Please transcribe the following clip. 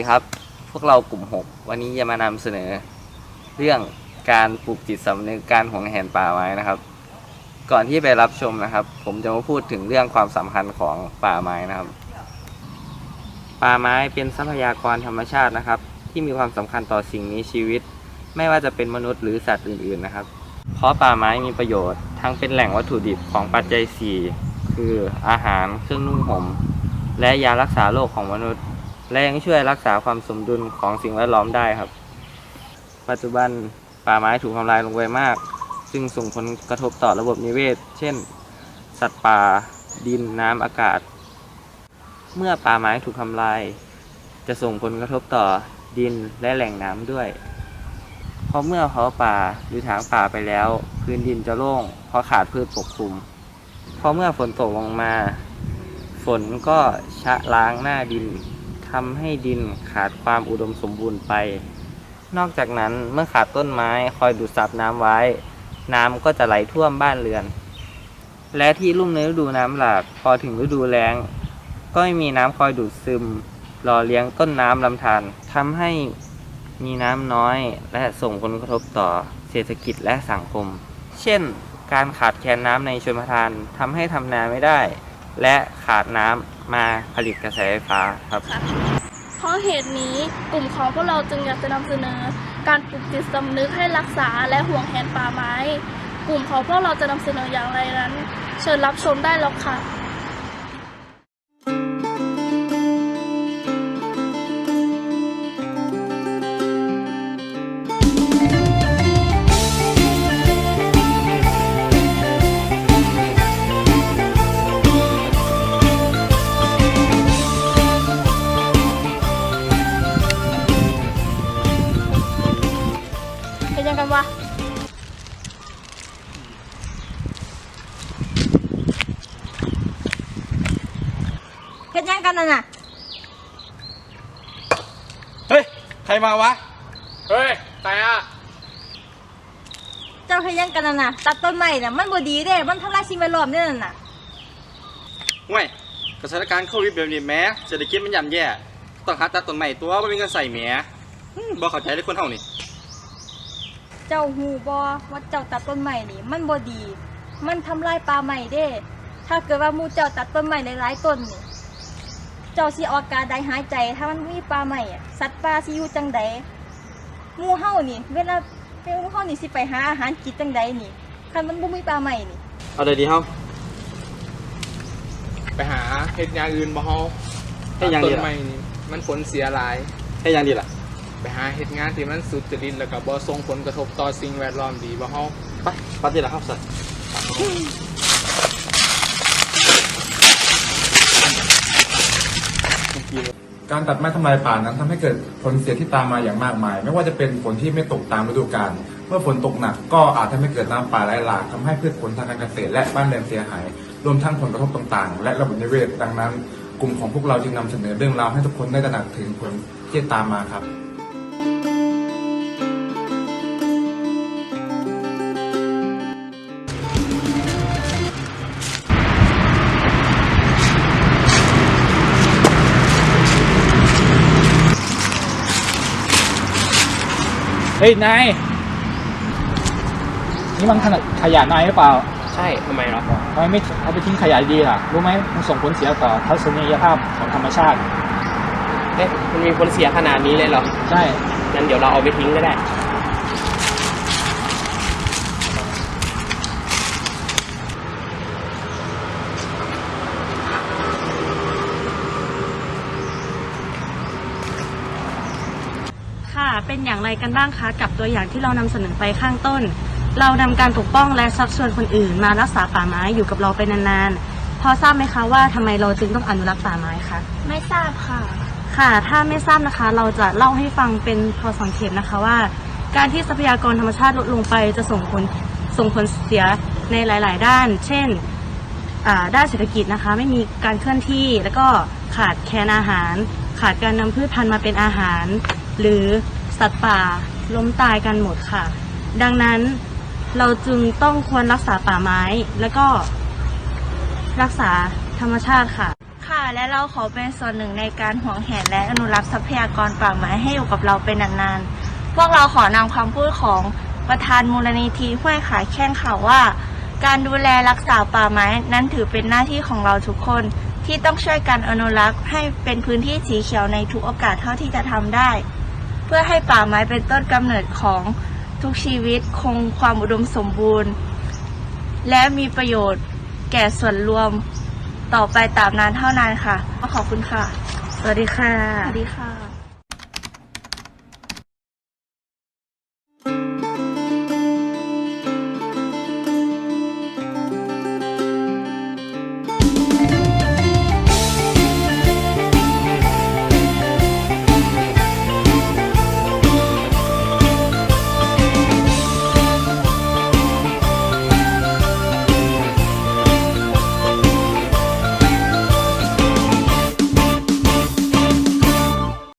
ดีครับ พวกเรากลุ่ม 6 วันนี้จะมานำเสนอ เรื่องการปลูกจิตสำนึกการหวงแหนป่าไม้นะครับ ก่อนที่ไปรับชมนะครับ ผมจะมาพูดถึงเรื่องความสำคัญของป่าไม้นะครับ ป่าไม้เป็นทรัพยากรธรรมชาตินะครับ ที่มีความสำคัญต่อสิ่งมีชีวิต ไม่ว่าจะเป็นมนุษย์หรือสัตว์อื่นๆนะครับ เพราะป่าไม้มีประโยชน์ ทั้งเป็นแหล่งวัตถุดิบของปัจจัย4คืออาหารเครื่องนุ่งห่มและยารักษาโรคของมนุษย์ และยังช่วยรักษาความสมดุลของสิ่งแวดล้อมได้ครับ ปัจจุบันป่าไม้ถูกทำลายลงไปมาก ซึ่งส่งผลกระทบต่อระบบนิเวศ เช่น สัตว์ป่า ดินน้ำอากาศ เมื่อป่าไม้ถูกทำลาย จะส่งผลกระทบต่อดินและแหล่งน้ำด้วย เพราะเมื่อเผาป่าหรือถางป่าไปแล้ว พื้นดินจะโล่ง เพราะขาดพืชปกคลุม เพราะเมื่อฝนตกลงมา ฝนก็ชะล้างหน้าดิน ทำให้ดินขาดความอุดมสมบูรณ์ไป นอกจากนั้นเมื่อขาดต้นไม้คอยดูดซับน้ำไว้ น้ำก็จะไหลท่วมบ้านเรือน และที่ลุ่มในฤดูน้ำหลากพอถึงฤดูแล้ง ก็ไม่มีน้ำคอยดูดซึมหล่อเลี้ยงต้นน้ำลำธารทำให้มีน้ำน้อยและส่งผลกระทบต่อเศรษฐกิจและสังคม เช่น การขาดแคลนน้ำในชลประทานทำให้ทำนาไม่ได้ และขาดน้ำ มาผลิตกระแสไฟฟ้าครับ เพราะเหตุนี้กลุ่มของพวกเราจึงอยากจะนำเสนอ การปลูกจิตสำนึกให้รักษาและห่วงแหนป่าไม้ กลุ่มของพวกเราจะนำเสนออย่างไรนั้น เชิญรับชมได้แล้วค่ะ ยังกันวะเฮ็ดยังกันน่ะน่ะเฮ้ย ใครมาวะ เฮ้ยใครอะเจ้าเฮ็ดยังกันน่ะน่ะตัดต้นไม้น่ะมันบ่ดีเด้ มันทำลายสิ่งแวดล้อมเด้นั่นน่ะห่วยกสถานการณ์โควิดแบบนี้แหม้เศรษฐกิจมันย่ำแย่ ต้องหาตัดต้นใหม่ตัวไม่มีเงินใส่แหมอืมบ่เข้าใจเลยคนเฮานี่ เจ้าฮู้บ่ว่าเจ้าตัดต้นไม้นี่ มันบ่ดี มันทำลายป่าไม้เด้ ถ้าเกิดว่าหมู่เจ้าตัดต้นไม้หลายๆต้นนี่ เจ้าสิออกอากาศได้หายใจ ถ้ามันมีป่าไม้อะสัตว์ป่าสิอยู่จังใดหมู่เฮานี่ เวลาเวลาหมู่เฮานี่สิไปหาอาหารกินจังใดนี่คันมันบ่มีป่าไม้นี่ เอาได้ดีเฮาไปหาเฮ็ดอย่างอื่นบ่เฮาเฮ็ดหยังดีล่ะต้นไม้นี่มันผลเสียหลายให้ยังดีล่ะ ไปหาเฮ็ดงานที่มันสุจริตแล้วก็บ่ส่งผลกระทบต่อสิ่งแวดล้อมดีบ่เฮาไปปัดดีล่ะครับสัตว์การตัดไม้ทำลายป่านั้นทำให้เกิดผลเสียที่ตามมาอย่างมากมาย ไม่ว่าจะเป็นฝนที่ไม่ตกตามฤดูกาลเมื่อฝนตกหนักก็อาจทำให้เกิดน้ำป่าไหลหลากทำให้พืชผลทางการเกษตรและบ้านเรือนเสียหาย รวมทั้งผลกระทบต่างๆ และระบบนิเวศดังนั้น กลุ่มของพวกเราจึงนำเสนอเรื่องราวให้ทุกคนได้ตระหนักถึงผลที่จะตามมาครับ เฮ้ยนายนี่มันขนาดขยะนายหรือเปล่าใช่ทำไมหรอทำไมไม่เอาไปทิ้งขยะดีล่ะ รู้ไหมมันส่งผลเสียต่อทัศนียภาพของธรรมชาติ เอ๊ะมันมีผลเสียขนาดนี้เลยเหรอ ใช่ งั้นเดี๋ยวเราเอาไปทิ้งก็ได้ เป็นอย่างไรกันบ้างคะกับตัวอย่างที่เรานำเสนอไปข้างต้น เรานำการปกป้องและชักชวนคนอื่น มารักษาป่าไม้อยู่กับเราไปนานๆ พอทราบไหมคะว่าทำไมเราจึงต้องอนุรักษ์ป่าไม้คะไม่ทราบค่ะ ค่ะถ้าไม่ทราบนะคะ เราจะเล่าให้ฟังเป็นพอสังเขปนะคะว่า การที่ทรัพยากรธรรมชาติลดลงไปจะส่งผลส่งผลเสียในหลาย ๆ ด้าน เช่นอ่าด้านเศรษฐกิจนะคะไม่มีการเคลื่อนที่แล้วก็ขาดแคลนอาหาร ขาดการนำพืชพันธุ์มาเป็นอาหาร หรือ สัตว์ป่าล้มตายกันหมดค่ะ ดังนั้นเราจึงต้องควรรักษาป่าไม้ แล้วก็รักษาธรรมชาติค่ะ ค่ะ และเราขอเป็นส่วนหนึ่งในการห่วงแหนและอนุรักษ์ทรัพยากรป่าไม้ให้อยู่กับเราเป็นนานๆ พวกเราขอนำคำพูดของประธานมูลนิธิห้วยขาแข้งข่าวว่า การดูแลรักษาป่าไม้นั้นถือเป็นหน้าที่ของเราทุกคนที่ต้องช่วยกันอนุรักษ์ให้เป็นพื้นที่สีเขียวในทุกโอกาสเท่าที่จะทำได้ พื่อให้ป่าไม้เป็นต้นกำเนิดของทุกชีวิตคงความอุดมสมบูรณ์ และมีประโยชน์แก่ส่วนรวมต่อไปตามนานเท่านานค่ะ ขอบคุณค่ะ สวัสดีค่ะ สวัสดีค่ะ